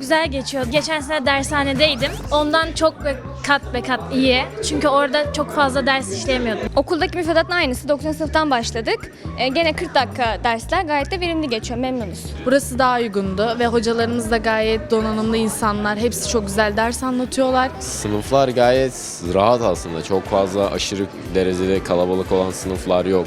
güzel geçiyor. Geçen sene dershanedeydim. Ondan çok kat be kat iyi. Çünkü orada çok fazla ders işleyemiyordum. Okuldaki müfredatın aynısı. 9. sınıftan başladık. Ee, gene 40 dakika dersler gayet de verimli geçiyor. Memnunuz. Burası daha uygundu ve hocalarımız da gayet donanımlı insanlar. Hepsi çok güzel ders anlatıyorlar. Sınıflar gayet rahat aslında. Çok fazla aşırı derecede kalabalık olan sınıflar yok.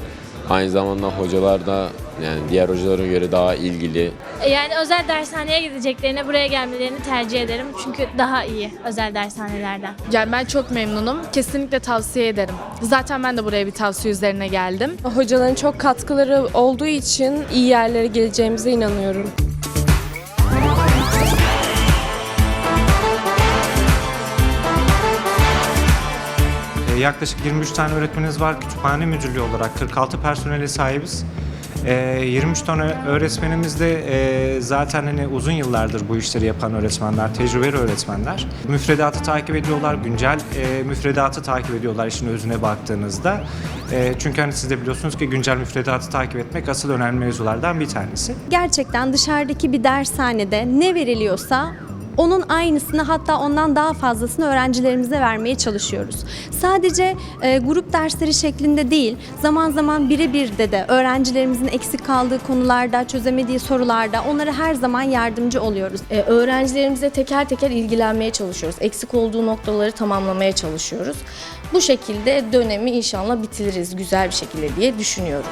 Aynı zamanda hocalar da yani diğer hocalara göre daha ilgili. E, Yani özel dershaneye gideceklerine buraya gelmelerini tercih ederim. Çünkü daha iyi özel dershanelerden. Yani ben çok memnunum. Kesinlikle tavsiye ederim. Zaten ben de buraya bir tavsiye üzerine geldim. Hocaların çok katkıları olduğu için iyi yerlere geleceğimize inanıyorum. Yaklaşık 23 tane öğretmenimiz var. Kütüphane müdürlüğü olarak 46 personele sahibiz. E, 23 tane öğretmenimiz de e, zaten hani uzun yıllardır bu işleri yapan öğretmenler, tecrübeli öğretmenler. Müfredatı takip ediyorlar, güncel e, müfredatı takip ediyorlar işin özüne baktığınızda. E, çünkü hani siz de biliyorsunuz ki güncel müfredatı takip etmek asıl önemli mevzulardan bir tanesi. gerçekten dışarıdaki bir dershanede ne veriliyorsa onun aynısını hatta ondan daha fazlasını öğrencilerimize vermeye çalışıyoruz. Sadece e, grup dersleri şeklinde değil, zaman zaman birebir de de öğrencilerimizin eksik kaldığı konularda, çözemediği sorularda onlara her zaman yardımcı oluyoruz. Ee, öğrencilerimize teker teker ilgilenmeye çalışıyoruz. Eksik olduğu noktaları tamamlamaya çalışıyoruz. Bu şekilde dönemi inşallah bitiririz güzel bir şekilde diye düşünüyorum.